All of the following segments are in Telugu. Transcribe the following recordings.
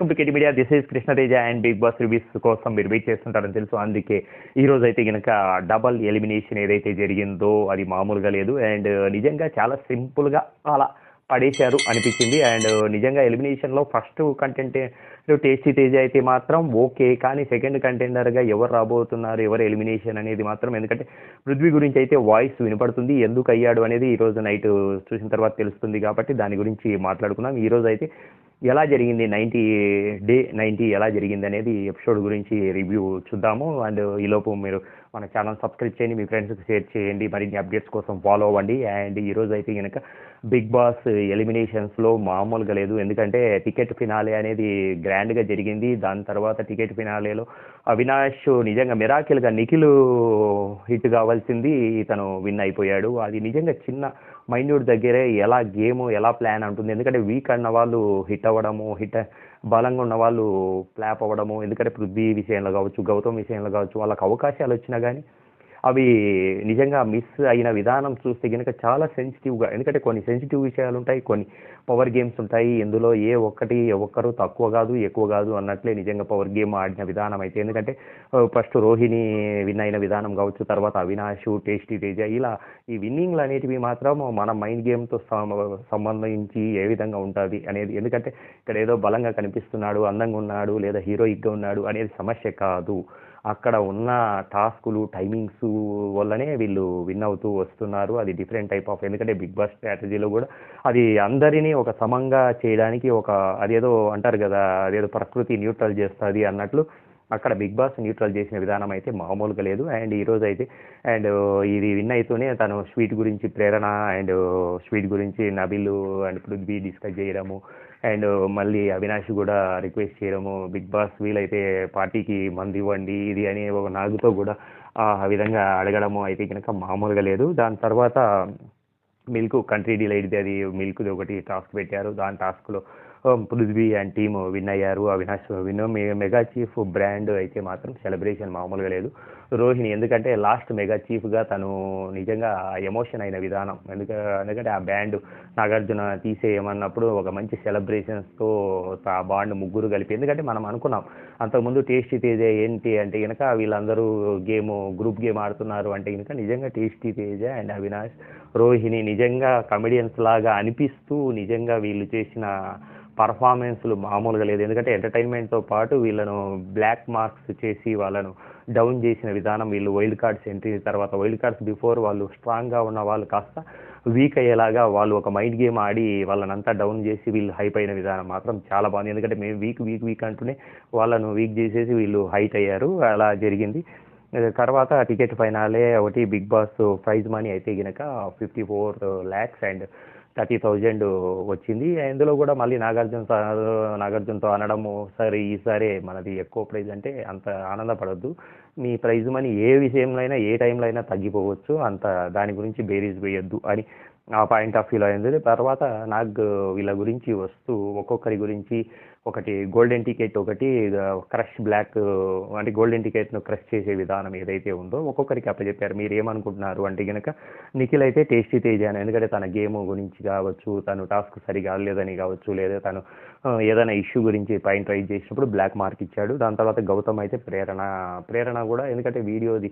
Complicate media this is Krishnateja and Bigg Boss reviews కోసం మీరు వెయిట్ చేస్తుంటారని తెలుసు. అందుకే ఈ రోజు అయితే కనుక డబల్ ఎలిమినేషన్ ఏదైతే జరిగిందో అది మామూలుగా లేదు. అండ్ uh, నిజంగా చాలా సింపుల్గా అలా పడేశారు అనిపించింది. అండ్ uh, నిజంగా ఎలిమినేషన్లో ఫస్ట్ కంటెంట్ టేస్టీ తేజ అయితే మాత్రం ఓకే. కానీ సెకండ్ కంటెండర్గా ఎవరు రాబోతున్నారు ఎవరు ఎలిమినేషన్ అనేది మాత్రం ఎందుకంటే పృథ్వీ గురించి అయితే వాయిస్ వినపడుతుంది. ఎందుకు అయ్యాడు అనేది ఈరోజు నైట్ చూసిన తర్వాత తెలుస్తుంది. కాబట్టి దాని గురించి మాట్లాడుకుందాం. ఈరోజు అయితే ఎలా జరిగింది నైంటీ డే నైంటీ ఎలా జరిగింది అనేది ఎపిసోడ్ గురించి రివ్యూ చూద్దాము. అండ్ ఈలోపు మీరు మన ఛానల్ సబ్స్క్రైబ్ చేయండి మీ ఫ్రెండ్స్కి షేర్ చేయండి మరిన్ని అప్డేట్స్ కోసం ఫాలో అవ్వండి. అండ్ ఈరోజు అయితే కనుక బిగ్ బాస్ ఎలిమినేషన్స్లో మామూలుగా లేదు. ఎందుకంటే టికెట్ ఫినాలే అనేది గ్రాండ్గా జరిగింది. దాని తర్వాత టికెట్ ఫినాలేలో అవినాష్ నిజంగా మిరాకిల్గా నిఖిల్ హిట్ కావాల్సింది తను విన్ అయిపోయాడు. అది నిజంగా చిన్న మైన్యూట్ దగ్గరే ఎలా గేమ్ ఎలా ప్లాన్ ఉంటుంది ఎందుకంటే వీక్ అన్న వాళ్ళు హిట్ అవ్వడము హిట్ బలంగా ఉన్న వాళ్ళు ప్లాప్ అవ్వడము ఎందుకంటే పృథ్వీ విషయంలో కావచ్చు గౌతమ్ విషయంలో కావచ్చు వాళ్ళకి అవకాశాలు వచ్చినా కానీ అవి నిజంగా మిస్ అయిన విధానం చూస్తే కనుక చాలా సెన్సిటివ్గా ఎందుకంటే కొన్ని సెన్సిటివ్ విషయాలు ఉంటాయి కొన్ని పవర్ గేమ్స్ ఉంటాయి ఇందులో ఏ ఒక్కటి ఒక్కరు తక్కువ కాదు ఎక్కువ కాదు అన్నట్లే నిజంగా పవర్ గేమ్ ఆడిన విధానం అయితే. ఎందుకంటే ఫస్ట్ రోహిణి విన్ అయిన విధానం కావచ్చు తర్వాత అవినాష్ టేస్టీ తేజ ఇలా ఈ విన్నింగ్లు అనేటివి మాత్రం మన మైండ్ గేమ్తో సంబంధించి ఏ విధంగా ఉంటుంది అనేది. ఎందుకంటే ఇక్కడ ఏదో బలంగా కనిపిస్తున్నాడు అందంగా ఉన్నాడు లేదా హీరోయిక్గా ఉన్నాడు అనేది సమస్య కాదు. అక్కడ ఉన్న టాస్కులు టైమింగ్స్ వల్లనే వీళ్ళు విన్ అవుతూ వస్తున్నారు. అది డిఫరెంట్ టైప్ ఆఫ్ ఎందుకంటే బిగ్ బాస్ స్ట్రాటజీలో కూడా అది అందరినీ ఒక సమంగా చేయడానికి ఒక అదేదో అంటారు కదా అదేదో ప్రకృతి న్యూట్రల్ చేస్తుంది అన్నట్లు అక్కడ బిగ్ బాస్ న్యూట్రల్ చేసిన విధానం అయితే మామూలుగా లేదు. అండ్ ఈరోజు అయితే అండ్ ఇది విన్ అవుతూనే తను స్వీట్ గురించి ప్రేరణ అండ్ స్వీట్ గురించి నబిలు అండ్ పృథ్వీ డిస్కస్ చేయడము అండ్ మళ్ళీ అవినాష్ కూడా రిక్వెస్ట్ చేయడము బిగ్ బాస్ వీలైతే పార్టీకి మంది ఇవ్వండి ఇది అని ఒక నాగుతో కూడా ఆ విధంగా అడగడము అయితే కనుక మామూలుగా లేదు. దాని తర్వాత మిల్క్ కంట్రీ డిలైట్ది అది మిల్క్ది ఒకటి టాస్క్ పెట్టారు. దాని టాస్క్లో Um, Prithvi and team win అయ్యారు. Avinash win mega chief brand అయితే మాత్రం సెలబ్రేషన్ మామూలుగా లేదు. రోహిణి ఎందుకంటే లాస్ట్ మెగా చీఫ్గా తను నిజంగా ఎమోషన్ అయిన విధానం. ఎందుక ఎందుకంటే ఆ బ్యాండ్ నాగార్జున తీసేయమన్నప్పుడు ఒక మంచి సెలబ్రేషన్స్తో ఆ బాండ్ ముగ్గురు కలిపి ఎందుకంటే మనం అనుకున్నాం. అంతకుముందు టేస్టీ తేజ ఏంటి అంటే కనుక వీళ్ళందరూ గేమ్ గ్రూప్ గేమ్ ఆడుతున్నారు అంటే కనుక నిజంగా టేస్టీ తేజ అండ్ అవినాష్ రోహిణి నిజంగా కమెడియన్స్ లాగా అనిపిస్తూ నిజంగా వీళ్ళు చేసిన పర్ఫార్మెన్స్లు మామూలుగా లేదు. ఎందుకంటే ఎంటర్టైన్మెంట్తో పాటు వీళ్ళను బ్లాక్ మార్క్స్ చేసి వాళ్ళను డౌన్ చేసిన విధానం వీళ్ళు వైల్డ్ కార్డ్స్ ఎంట్రీ తర్వాత వైల్డ్ కార్డ్స్ బిఫోర్ వాళ్ళు స్ట్రాంగ్గా ఉన్న వాళ్ళు కాస్త వీక్ అయ్యేలాగా వాళ్ళు ఒక మైండ్ గేమ్ ఆడి వాళ్ళనంతా డౌన్ చేసి వీళ్ళు హైప్ అయిన విధానం మాత్రం చాలా బాగుంది. ఎందుకంటే మేము వీక్ వీక్ వీక్ అంటూనే వాళ్ళను వీక్ చేసేసి వీళ్ళు హైట్ అయ్యారు. అలా జరిగింది. తర్వాత టికెట్ ఫైనాలే ఒకటి బిగ్ బాస్ ప్రైజ్ మనీ అయితే కనుక fifty four lakhs and thirty thousand వచ్చింది. ఇందులో కూడా మళ్ళీ నాగార్జునతో నాగార్జునతో అనడము సరే ఈసారి మనది ఎక్కువ ప్రైజ్ అంటే అంత ఆనందపడద్దు. మీ ప్రైజ్ మనీ ఏ విషయంలో అయినా ఏ టైంలో అయినా తగ్గిపోవచ్చు. అంత దాని గురించి బేరీజ్ వేయొద్దు అని ఆ పాయింట్ ఆఫ్ వ్యూలో అయింది. తర్వాత నాకు వీళ్ళ గురించి వస్తూ ఒక్కొక్కరి గురించి ఒకటి గోల్డెన్ టికెట్ ఒకటి క్రష్ బ్లాక్ అంటే గోల్డెన్ టికెట్ను క్రష్ చేసే విధానం ఏదైతే ఉందో ఒక్కొక్కరికి అప్పచెప్పారు. మీరు ఏమనుకుంటున్నారు అంటే కనుక నిఖిల్ అయితే టేస్టీ తేజ్ అని ఎందుకంటే తన గేమ్ గురించి కావచ్చు తను టాస్క్ సరిగా లేదని కావచ్చు లేదా తను ఏదైనా ఇష్యూ గురించి పాయింట్ రైజ్ చేసినప్పుడు బ్లాక్ మార్క్ ఇచ్చాడు. దాని తర్వాత గౌతమ్ అయితే ప్రేరణ ప్రేరణ కూడా ఎందుకంటే వీడియోది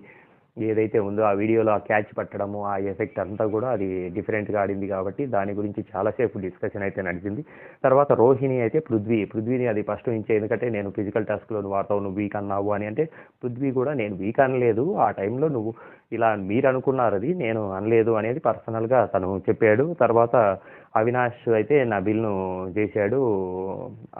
ఏదైతే ఉందో ఆ వీడియోలో ఆ క్యాచ్ పట్టడము ఆ ఎఫెక్ట్ అంతా కూడా అది డిఫరెంట్గా ఆడింది కాబట్టి దాని గురించి చాలాసేపు డిస్కషన్ అయితే నడిచింది. తర్వాత రోహిణి అయితే పృథ్వీ పృథ్వీని అది ఫస్ట్ నుంచి ఎందుకంటే నేను ఫిజికల్ టాస్క్లో నువ్వు వాడతావు నువ్వు వీక్ అన్నావు అని అంటే పృథ్వీ కూడా నేను వీక్ అనలేదు ఆ టైంలో నువ్వు ఇలా మీరు అనుకున్నారు అది నేను అనలేదు అనేది పర్సనల్గా తను చెప్పాడు. తర్వాత అవినాష్ అయితే నబిల్ను చేశాడు.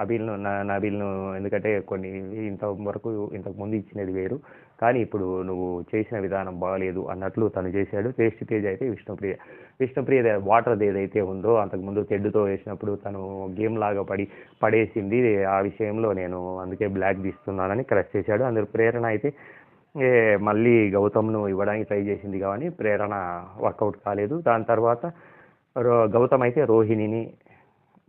అబీల్ను నబిల్ను ఎందుకంటే కొన్ని ఇంతవరకు ఇంతకు ముందు ఇచ్చినది వేరు. కానీ ఇప్పుడు నువ్వు చేసిన విధానం బాగలేదు అన్నట్లు తను చేశాడు. టేస్ట్ తేజ్ అయితే విష్ణుప్రియ. విష్ణుప్రియ వాటర్ ఏదైతే ఉందో అంతకుముందు తెడ్డుతో వేసినప్పుడు తను గేమ్ లాగా పడి పడేసింది. ఆ విషయంలో నేను అందుకే బ్లాక్ తీస్తున్నానని క్రష్ చేశాడు. అందులో ప్రేరణ అయితే మళ్ళీ గౌతమ్ను ఇవ్వడానికి ట్రై చేసింది కానీ ప్రేరణ వర్కౌట్ కాలేదు. దాని తర్వాత గౌతమ్ అయితే రోహిణిని.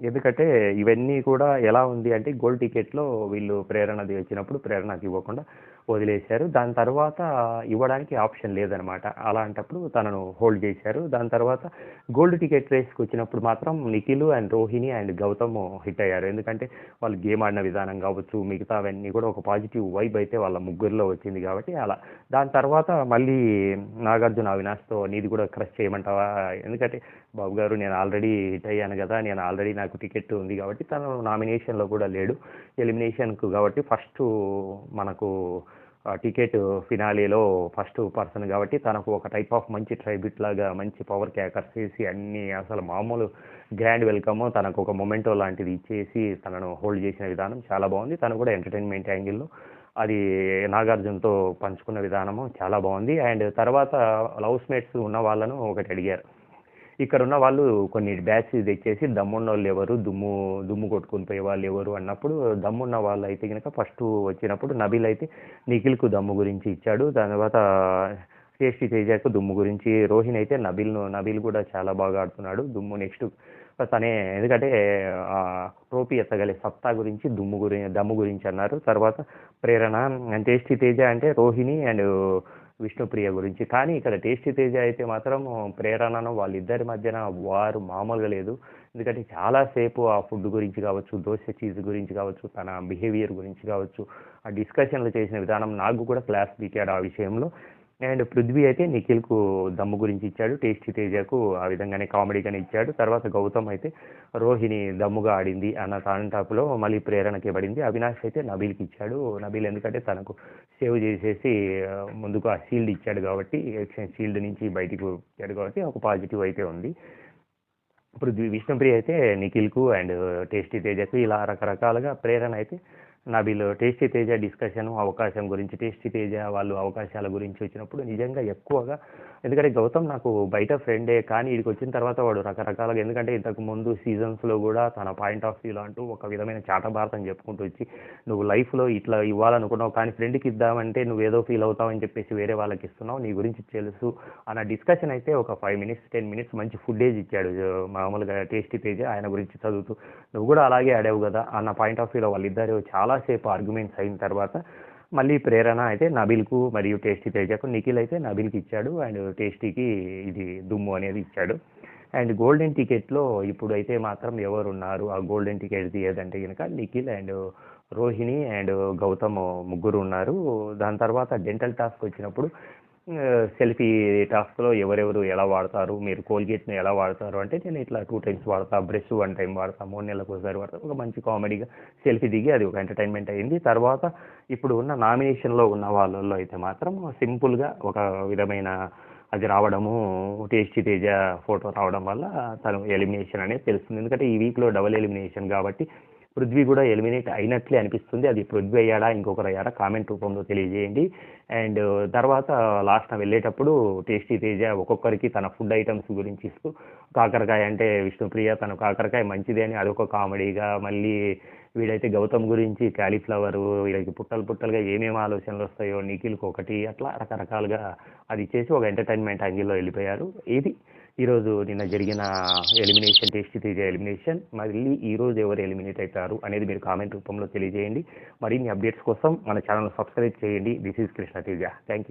ఎందుకంటే ఇవన్నీ కూడా ఎలా ఉంది అంటే గోల్డ్ టికెట్లో వీళ్ళు ప్రేరణది వచ్చినప్పుడు ప్రేరణకి ఇవ్వకుండా వదిలేశారు. దాని తర్వాత ఇవ్వడానికి ఆప్షన్ లేదనమాట. అలాంటప్పుడు తనను హోల్డ్ చేశారు. దాని తర్వాత గోల్డ్ టికెట్ రేస్కి వచ్చినప్పుడు మాత్రం Nikhil and Rohini and Gautham hit అయ్యారు. ఎందుకంటే వాళ్ళు గేమ్ ఆడిన విధానం కావచ్చు మిగతావన్నీ కూడా ఒక పాజిటివ్ వైబ్ అయితే వాళ్ళ ముగ్గురులో వచ్చింది కాబట్టి అలా. దాని తర్వాత మళ్ళీ నాగార్జున అవినాష్తో నీది కూడా క్రష్ చేయమంటావా? ఎందుకంటే బాబు గారు నేను ఆల్రెడీ హిట్ అయ్యాను కదా నేను ఆల్రెడీ నాకు టికెట్ ఉంది కాబట్టి తను నామినేషన్లో కూడా లేడు. ఎలిమినేషన్కు కాబట్టి ఫస్ట్ మనకు టికెట్ ఫినాలీలో ఫస్ట్ పర్సన్ కాబట్టి తనకు ఒక టైప్ ఆఫ్ మంచి ట్రైబిట్ లాగా మంచి పవర్ క్యాకర్స్ చేసి అన్ని అసలు మామూలు గ్రాండ్ వెల్కమ్ తనకు ఒక మొమెంటో లాంటిది ఇచ్చేసి తనను హోల్డ్ చేసిన విధానం చాలా బాగుంది. తను కూడా ఎంటర్టైన్మెంట్ యాంగిల్లో అది నాగార్జునతో పంచుకున్న విధానము చాలా బాగుంది. అండ్ తర్వాత లవ్ స్మేట్స్ ఉన్న వాళ్ళను ఒకటి అడిగారు. ఇక్కడ ఉన్న వాళ్ళు కొన్ని బ్యాచ్ తెచ్చేసి దమ్మున్న వాళ్ళు ఎవరు దుమ్ము దుమ్ము కొట్టుకుని పోయే వాళ్ళు ఎవరు అన్నప్పుడు దమ్మున్న వాళ్ళు అయితే కనుక ఫస్ట్ వచ్చినప్పుడు నబీల్ అయితే నిఖిల్కు దమ్ము గురించి ఇచ్చాడు. దాని తర్వాత టేస్టీ తేజకు దుమ్ము గురించి రోహిణ్ అయితే నబీల్ను నబీల్ కూడా చాలా బాగా ఆడుతున్నాడు. దుమ్ము నెక్స్ట్ తనే ఎందుకంటే ట్రోఫీ ఎత్తగలే సత్తా గురించి దుమ్ము గురించి దమ్ము గురించి అన్నారు. తర్వాత ప్రేరణ అండ్ టేస్టీ తేజ అంటే రోహిణి అండ్ విష్ణుప్రియ గురించి. కానీ ఇక్కడ టేస్టీ తేజ అయితే మాత్రం ప్రేరణను వాళ్ళిద్దరి మధ్యన వారు మామూలుగా లేదు. ఎందుకంటే చాలాసేపు ఆ ఫుడ్ గురించి కావచ్చు దోశ చీజ్ గురించి కావచ్చు తన బిహేవియర్ గురించి కావచ్చు ఆ డిస్కషన్లు చేసిన విధానం నాకు కూడా క్లాస్ పీకాడు ఆ విషయంలో అండ్ పృథ్వీ అయితే నిఖిల్కు దమ్ము గురించి ఇచ్చాడు. టేస్టీ తేజకు ఆ విధంగానే కామెడీగానే ఇచ్చాడు. తర్వాత గౌతమ్ అయితే రోహిణి దమ్ముగా ఆడింది అన్న టాప్లో మళ్ళీ ప్రేరణకి పడింది. అవినాష్ అయితే నబీల్కి ఇచ్చాడు. నబీల్ ఎందుకంటే తనకు సేవ్ చేసేసి ముందుకు ఆ షీల్డ్ ఇచ్చాడు కాబట్టి షీల్డ్ నుంచి బయటికి వచ్చాడు కాబట్టి ఒక పాజిటివ్ అయితే ఉంది. పృథ్వీ విష్ణుప్రియ అయితే నిఖిల్కు అండ్ టేస్టీ తేజకు ఇలా రకరకాలుగా ప్రేరణ అయితే నబీల్ టేస్టీ తేజ డిస్కషన్ అవకాశం గురించి టేస్టీ తేజ వాళ్ళు అవకాశాల గురించి వచ్చినప్పుడు నిజంగా ఎక్కువగా ఎందుకంటే గౌతమ్ నాకు బయట ఫ్రెండే కానీ ఇక్కడికి వచ్చిన తర్వాత వాడు రకరకాలుగా ఎందుకంటే ఇంతకు ముందు సీజన్స్లో కూడా తన పాయింట్ ఆఫ్ వ్యూలో అంటూ ఒక విధమైన చాటభారతం చెప్పుకుంటూ వచ్చి నువ్వు లైఫ్లో ఇట్లా ఇవ్వాలనుకున్నావు కానీ ఫ్రెండ్కి ఇద్దామంటే నువ్వు ఏదో ఫీల్ అవుతావని చెప్పేసి వేరే వాళ్ళకి ఇస్తున్నావు నీ గురించి తెలుసు అన్న డిస్కషన్ అయితే ఒక ఫైవ్ మినిట్స్ టెన్ మినిట్స్ మంచి ఫుడ్డేజ్ ఇచ్చాడు మామూలుగా టేస్టీ తేజ ఆయన గురించి చదువుతూ నువ్వు కూడా అలాగే ఆడావు కదా అన్న పాయింట్ ఆఫ్ వ్యూలో వాళ్ళిద్దరు చాలాసేపు ఆర్గ్యుమెంట్స్ అయిన తర్వాత మళ్ళీ ప్రేరణ అయితే నబిల్కు మరియు టేస్టీ తేజకు నిఖిల్ అయితే నబిల్కి ఇచ్చాడు. అండ్ టేస్టీకి ఇది దుమ్ము అనేది ఇచ్చాడు. అండ్ గోల్డెన్ టికెట్లో ఇప్పుడు అయితే మాత్రం ఎవరు ఉన్నారు ఆ గోల్డెన్ టికెట్ తీయదంటే కనుక నిఖిల్ అండ్ రోహిణి అండ్ గౌతమ్ ముగ్గురు ఉన్నారు. దాని తర్వాత డెంటల్ టాస్క్ వచ్చినప్పుడు సెల్ఫీ టాస్క్లో ఎవరెవరు ఎలా వాడతారు? మీరు కోల్గేట్ని ఎలా వాడతారు? అంటే నేను ఇట్లా టూ టైమ్స్ వాడతా బ్రష్ వన్ టైం వాడతా మూడు నెలలకు ఒకసారి వాడతా. ఒక మంచి కామెడీగా సెల్ఫీ దిగి అది ఒక ఎంటర్టైన్మెంట్ అయింది. తర్వాత ఇప్పుడు ఉన్న నామినేషన్లో ఉన్న వాళ్ళల్లో అయితే మాత్రం సింపుల్గా ఒక విధమైన అది రావడము టేస్టీ తేజ ఫోటో రావడం వల్ల తను ఎలిమినేషన్ అనేది తెలుస్తుంది. ఎందుకంటే ఈ వీక్లో డబుల్ ఎలిమినేషన్ కాబట్టి పృథ్వీ కూడా ఎలిమినేట్ అయినట్లే అనిపిస్తుంది. అది పృథ్వీ అయ్యాడా ఇంకొకరు అయ్యాడా కామెంట్ రూపంలో తెలియజేయండి. అండ్ తర్వాత లాస్ట్ వెళ్ళేటప్పుడు టేస్టీ తేజ ఒక్కొక్కరికి తన ఫుడ్ ఐటమ్స్ గురించి ఇస్తూ కాకరకాయ అంటే విష్ణుప్రియ తన కాకరకాయ మంచిది అని అదొక కామెడీగా మళ్ళీ వీడైతే గౌతమ్ గురించి క్యాలీఫ్లవర్ వీళ్ళకి పుట్టలు పుట్టలుగా ఏమేమి ఆలోచనలు వస్తాయో నిఖిల్కి ఒకటి అట్లా రకరకాలుగా అది చేసి ఒక ఎంటర్టైన్మెంట్ యాంగిల్లో వెళ్ళిపోయారు. ఇది ఈరోజు నిన్న జరిగిన ఎలిమినేషన్ టెస్ట్ తేజ ఎలిమినేషన్. మళ్ళీ ఈరోజు ఎవరు ఎలిమినేట్ అవుతారు అనేది మీరు కామెంట్ రూపంలో తెలియజేయండి. మరిన్ని అప్డేట్స్ కోసం మన ఛానల్ సబ్స్క్రైబ్ చేయండి. This is Krishna Teja thank you